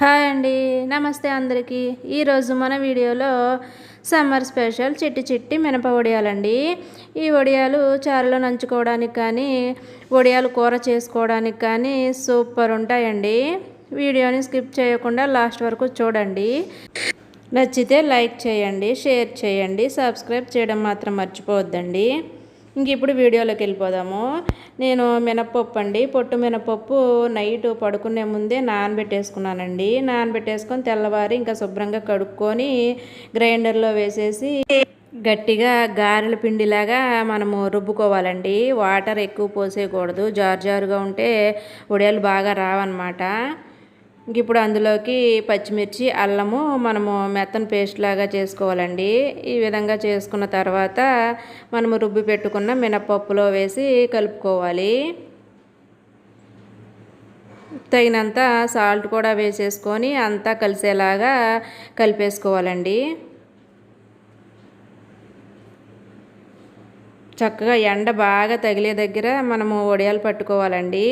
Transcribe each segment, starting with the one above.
Hi అండి. నమస్తే అందరికీ. ఈరోజు మన వీడియోలో సమ్మర్ స్పెషల్ చిట్టి చిట్టి మినప వడియాలండి. ఈ వడియాలు చారులో నంచుకోవడానికి కానీ వడియాలు కూర చేసుకోవడానికి కానీ సూపర్ ఉంటాయండి. వీడియోని స్కిప్ చేయకుండా లాస్ట్ వరకు చూడండి. నచ్చితే లైక్ చేయండి షేర్ చేయండి సబ్స్క్రైబ్ చేయడం మాత్రం మర్చిపోవద్దండి. ఇంక ఇప్పుడు వీడియోలోకి వెళ్ళిపోదాము. నేను మినప్పప్పు అండి. పొట్టు మినపప్పు నైట్ పడుకునే ముందే నానబెట్టేసుకున్నానండి. నానబెట్టేసుకొని తెల్లవారి ఇంకా శుభ్రంగా కడుక్కొని గ్రైండర్లో వేసేసి గట్టిగా గారెల పిండిలాగా మనము రుబ్బుకోవాలండి. వాటర్ ఎక్కువ పోసేయకూడదు. జారు జారుగా ఉంటే ఉడియాలు బాగా రావన్నమాట. ఇంక ఇప్పుడు అందులోకి పచ్చిమిర్చి అల్లము మనము మెత్తని పేస్ట్ లాగా చేసుకోవాలండి. ఈ విధంగా చేసుకున్న తర్వాత మనము రుబ్బి పెట్టుకున్న మినపప్పులో వేసి కలుపుకోవాలి. తగినంత సాల్ట్ కూడా వేసేసుకొని అంతా కలిసేలాగా కలిపేసుకోవాలండి. చక్కగా ఎండ బాగా తగిలే దగ్గర మనము వడియాలు పట్టుకోవాలండి.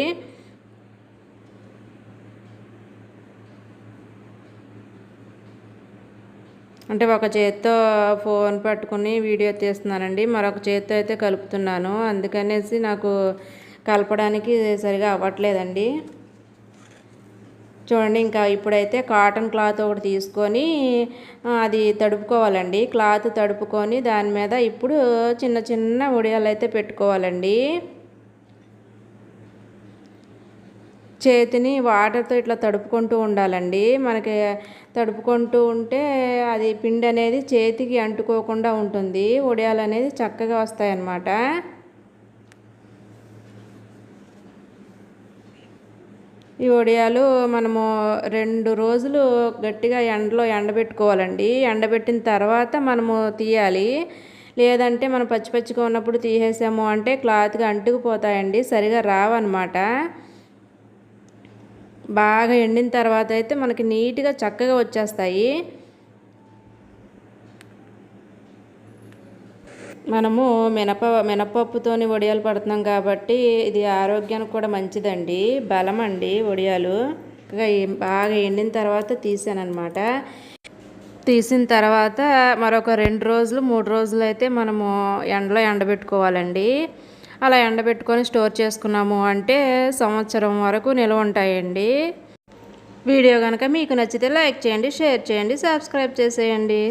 అంటే ఒక చేత్తో ఫోన్ పట్టుకుని వీడియో తీస్తున్నానండి. మరొక చేత్తో అయితే కలుపుతున్నాను. అందుకనేసి నాకు కలపడానికి సరిగా అవ్వట్లేదండి. చూడండి ఇంకా ఇప్పుడైతే కాటన్ క్లాత్ ఒకటి తీసుకొని అది తడుపుకోవాలండి. క్లాత్ తడుపుకొని దాని మీద ఇప్పుడు చిన్న చిన్న ఉడియాలు అయితే పెట్టుకోవాలండి. చేతిని వాటర్తో ఇట్లా తడుపుకుంటూ ఉండాలండి. మనకి తడుపుకుంటూ ఉంటే అది పిండి అనేది చేతికి అంటుకోకుండా ఉంటుంది. ఉడియాలు అనేది చక్కగా వస్తాయన్నమాట. ఈ వడియాలు మనము రెండు రోజులు గట్టిగా ఎండలో ఎండబెట్టుకోవాలండి. ఎండబెట్టిన తర్వాత మనము తీయాలి. లేదంటే మనం పచ్చి పచ్చిగా ఉన్నప్పుడు తీసేసాము అంటే క్లాత్గా అంటుకుపోతాయండి. సరిగా రావన్నమాట. బాగా ఎండిన తర్వాత అయితే మనకి నీట్గా చక్కగా వచ్చేస్తాయి. మనము మినప మినపప్పుతోని వడియాలు పడుతున్నాం కాబట్టి ఇది ఆరోగ్యానికి కూడా మంచిదండి. బలం అండి వడియాలు. బాగా ఎండిన తర్వాత తీసానమాట తీసిన తర్వాత మరొక రెండు రోజులు మూడు రోజులు అయితే మనము ఎండలో ఎండబెట్టుకోవాలండి. అలా ఎండబెట్టుకొని స్టోర్ చేసుకున్నాము అంటే సంవత్సరం వరకు నిల్వ ఉంటాయండి. వీడియో కనుక మీకు నచ్చితే లైక్ చేయండి షేర్ చేయండి సబ్స్క్రైబ్ చేసేయండి.